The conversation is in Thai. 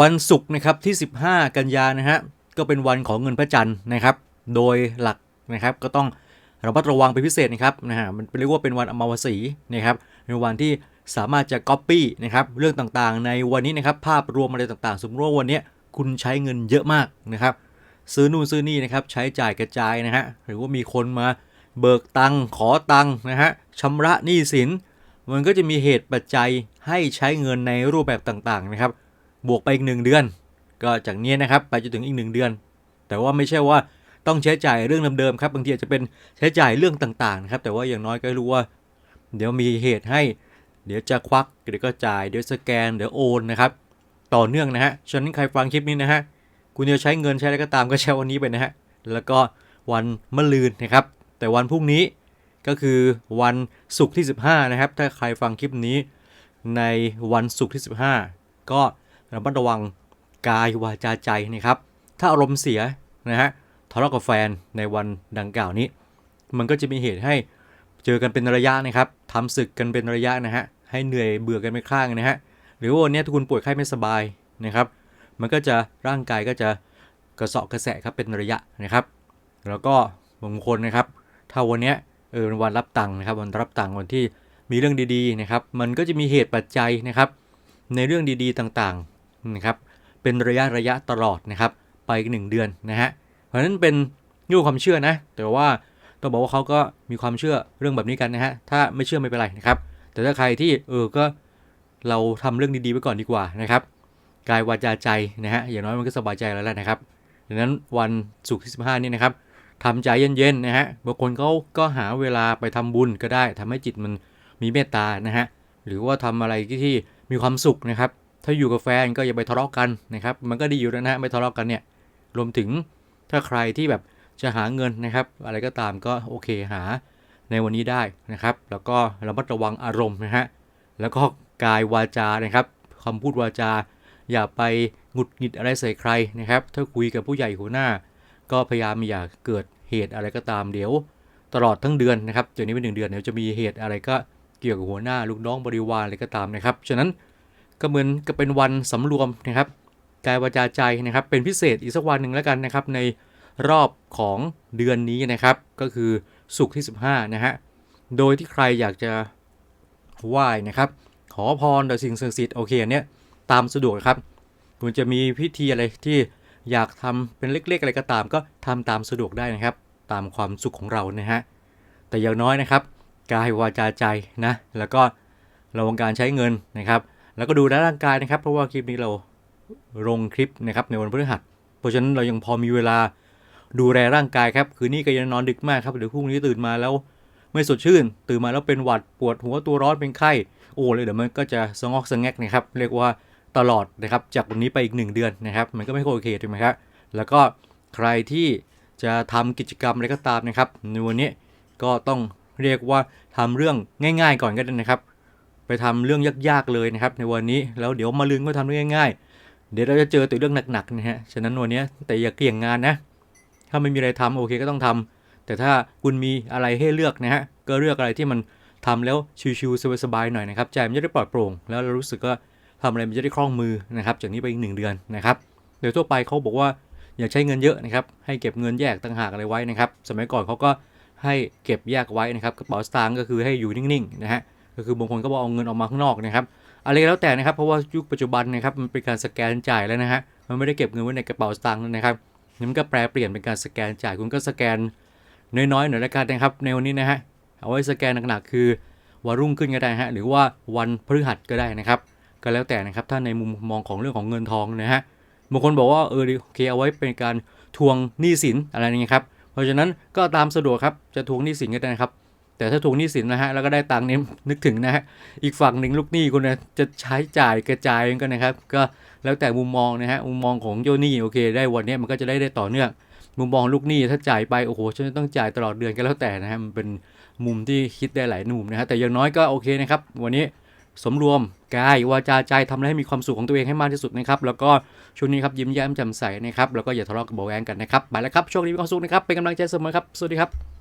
วันศุกร์นะครับที่ 15 กันยานะฮะก็เป็นวันของเงินพระจันทร์นะครับ โดยหลักนะครับก็ต้องระมัดระวังเป็นพิเศษนะครับนะฮะมันเรียกว่าเป็นวันอมาวสีนะครับเป็นวันที่สามารถจะ Copy นะครับเรื่องต่างๆ ในวันนี้นะครับภาพรวมอะไรต่างๆ สมมติว่าวันนี้คุณใช้เงินเยอะมากนะครับ ซื้อนู่นซื้อนี่นะครับใช้จ่ายกระจายนะฮะหรือว่ามีคนมาเบิกตังค์ขอตังค์นะฮะชำระหนี้สิน มันก็จะมีเหตุปัจจัยให้ใช้เงินในรูปแบบต่างๆนะครับ บวกไปอีกหนึ่งเดือน ก็จากนี้นะครับไปจนถึงอีกหนึ่งเดือน แต่ว่าไม่ใช่ว่าต้องใช้จ่ายเรื่องเดิมๆครับบางทีอาจจะเป็นใช้จ่ายเรื่องต่างๆนะครับแต่ว่าอย่างน้อยก็รู้ว่า เดี๋ยวมีเหตุให้ เดี๋ยวจะควักเดี๋ยวก็จ่ายเดี๋ยวสแกนเดี๋ยวโอนนะครับต่อเนื่องนะฮะฉะนั้นใครฟังคลิปนี้นะฮะคุณจะใช้เงินใช้อะไรก็ตามก็ใช้วันนี้ไปนะฮะแล้วก็วันมะรืนนะครับ แต่วันพรุ่งนี้ก็คือวันศุกร์ที่ 15 นะครับ ถ้าใครฟังคลิปนี้ในวันศุกร์ที่ 15 ก็ ระมัดระวังกายวาจาใจนะครับ ถ้าอารมณ์เสียนะฮะทะเลาะกับแฟนในวันดังกล่าวนี้ มันก็จะมีเหตุให้เจอกันเป็นระยะนะครับทำศึกกันเป็นระยะนะฮะให้เหนื่อยเบื่อกันไปข้างนะฮะหรือว่าวันนี้ถ้าคุณป่วยไข้ไม่สบายนะครับ มันก็จะร่างกายก็จะกระเสอบกระแสะครับเป็นระยะนะครับ แล้วก็บางคนนะครับถ้าวันนี้เออวันรับตังค์นะครับวันรับตังค์วันที่มีเรื่องดีๆนะครับ มันก็จะมีเหตุปัจจัยนะครับ ในเรื่องดีๆต่างๆ นะครับเป็นระยะระยะตลอดนะครับไปอีกหนึ่งเดือนนะฮะเพราะฉะนั้นเป็นเรื่ความเชื่อนะ แต่ว่าต้องบอกว่าเขาก็มีความเชื่อเรื่องแบบนี้กันนะฮะถ้าไม่เชื่อไม่เป็นไรนะครับ แต่ถ้าใครที่เออก็เราทำเรื่องดีๆไว้ก่อนดีกว่านะครับกายวาจาใจนะฮะอย่างน้อยมันก็สบายใจแล้วแหละนะครับดังนั้นวันศุกร์ที่ 15 นี่นะครับทำใจเย็นๆนะฮะบางคนเขาก็หาเวลาไปทำบุญก็ได้ทำให้จิตมันมีเมตตานะฮะหรือว่าทำอะไรที่มีความสุขนะครับ ถ้าอยู่กับแฟนก็อย่าไปทะเลาะกันนะครับ มันก็ดีอยู่แล้วนะฮะไม่ทะเลาะกันเนี่ย รวมถึงถ้าใครที่แบบจะหาเงินนะครับ อะไรก็ตามก็โอเคหาในวันนี้ได้นะครับ แล้วก็ระมัดระวังอารมณ์นะฮะ แล้วก็กายวาจานะครับคำพูดวาจา อย่าไปหงุดหงิดอะไรใส่ใครนะครับ ถ้าคุยกับผู้ใหญ่หัวหน้า ก็พยายามอย่าเกิดเหตุอะไรก็ตามเดี๋ยว ตลอดทั้งเดือนนะครับจากนี้เป็นหนึ่งเดือนเดี๋ยวจะมีเหตุอะไรก็เกี่ยวกับหัวหน้าลูกน้องบริวารอะไรก็ตามนะครับ ฉะนั้น ก็เหมือนกับเป็นวันสำรวมนะครับกายวาจาใจนะครับ เป็นพิเศษอีกสักวันหนึ่งแล้วกันนะครับ ในรอบของเดือนนี้นะครับ ก็คือศุกร์ที่ 15 นะฮะ โดยที่ใครอยากจะไหว้นะครับ ขอพรต่อสิ่งศักดิ์สิทธิ์โอเคอันเนี้ยตามสะดวกครับคุณจะมีพิธีอะไรที่อยากทำเป็นเล็กๆอะไรก็ตาม ก็ทำตามสะดวกได้นะครับ ตามความสุขของเรานะฮะแต่อย่างน้อยนะครับกายวาจาใจนะแล้วก็ระวังการใช้เงินนะครับ แล้วก็ดูแลร่างกายนะครับ เพราะว่าคลิปนี้เราลงคลิปนะครับในวันพฤหัส เพราะฉะนั้นเรายังพอมีเวลาดูแลร่างกายครับ คืนนี้ก็ยังนอนดึกมากครับเดี๋ยวพรุ่งนี้ตื่นมาแล้วไม่สดชื่น ตื่นมาแล้วเป็นหวัดปวดหัวตัวร้อนเป็นไข้โอ้เลยเดี๋ยวมันก็จะสงอกสงแงกนะครับเรียกว่าตลอดนะครับจากวันนี้ไปอีก 1 เดือนนะครับมันก็ไม่โอเคถูกไหมครับแล้วก็ใครที่จะทำกิจกรรมอะไรก็ตามนะครับในวันนี้ก็ต้องเรียกว่าทำเรื่องง่าย ๆ ก่อนก็ได้นะครับ ไปทำเรื่องยากๆเลยนะครับในวันนี้แล้วเดี๋ยวมาลืนก็ทำเรื่องง่ายๆ เดี๋ยวเราจะเจอแต่เรื่องหนักๆนะฮะฉะนั้นวันนี้แต่อย่าเกี่ยงงานนะ ถ้าไม่มีอะไรทำโอเคก็ต้องทำแต่ถ้าคุณมีอะไรให้เลือกนะฮะก็เลือกอะไรที่มันทำแล้วชิวๆสบายๆหน่อยนะครับใจมันจะได้ปลอดโปร่ง แล้วเรารู้สึกว่าทำอะไรมันจะได้คล่องมือนะครับจากนี้ไปอีกหนึ่งเดือนนะครับโดยทั่วไปเขาบอกว่าอย่าใช้เงินเยอะนะครับให้เก็บเงินแยกต่างหากอะไรไว้นะครับ สมัยก่อนเขาก็ให้เก็บแยกไว้นะครับกระเป๋าสตางค์ก็คือให้อยู่นิ่งๆนะฮะ ก็คือบางคนก็บอกเอาเงินออกมาข้างนอกนะครับอะไรก็แล้วแต่นะครับเพราะว่ายุคปัจจุบันนะครับมันเป็นการสแกนจ่ายแล้วนะฮะมันไม่ได้เก็บเงินไว้ในกระเป๋าสตางค์แล้วนะครับนี่มันก็แปลเปลี่ยนเป็นการสแกนจ่ายคุณก็สแกนน้อยๆหน่อยละกันนะครับในวันนี้นะฮะเอาไว้สแกนหนักๆคือวันรุ่งขึ้นก็ได้ฮะหรือว่าวันพฤหัสก็ได้นะครับ ก็แล้วแต่นะครับถ้าในมุมมองของเรื่องของเงินทองนะฮะบางคนบอกว่าเออโอเคเอาไว้เป็นการทวงหนี้สินอะไรอย่างเงี้ยครับเพราะฉะนั้นก็ตามสะดวกครับจะทวงหนี้สินก็ได้นะครับ แต่ถ้าทวงหนี้สินนะฮะแล้วก็ได้ตังค์นี่ยนึกถึงนะฮะอีกฝั่งหนึ่งลูกหนี้คุณนะจะใช้จ่ายกระจายกันนะครับ ก็แล้วแต่มุมมองนะฮะมุมมองของเจ้าหนี้โอเค ได้วันนี้มันก็จะได้ได้ต่อเนื่อง มุมมองลูกหนี้ถ้าจ่ายไปโอ้โหฉันต้องจ่ายตลอดเดือนก็แล้วแต่นะฮะมันเป็นมุมที่คิดได้หลายมุมนะฮะแต่อย่างน้อยก็โอเคนะครับ วันนี้สมรวมกายวาจาใจทำอะไรให้มีความสุขของตัวเองให้มากที่สุดนะครับ แล้วก็ช่วงนี้ครับยิ้มแย้มแจ่มใสนะครับแล้วก็อย่าทะเลาะกับเบาแวงกันนะครับไปแล้วครับโชคดีมีความสุขนะครับเป็นกำลังใจเสมอครับสวัสดีครับ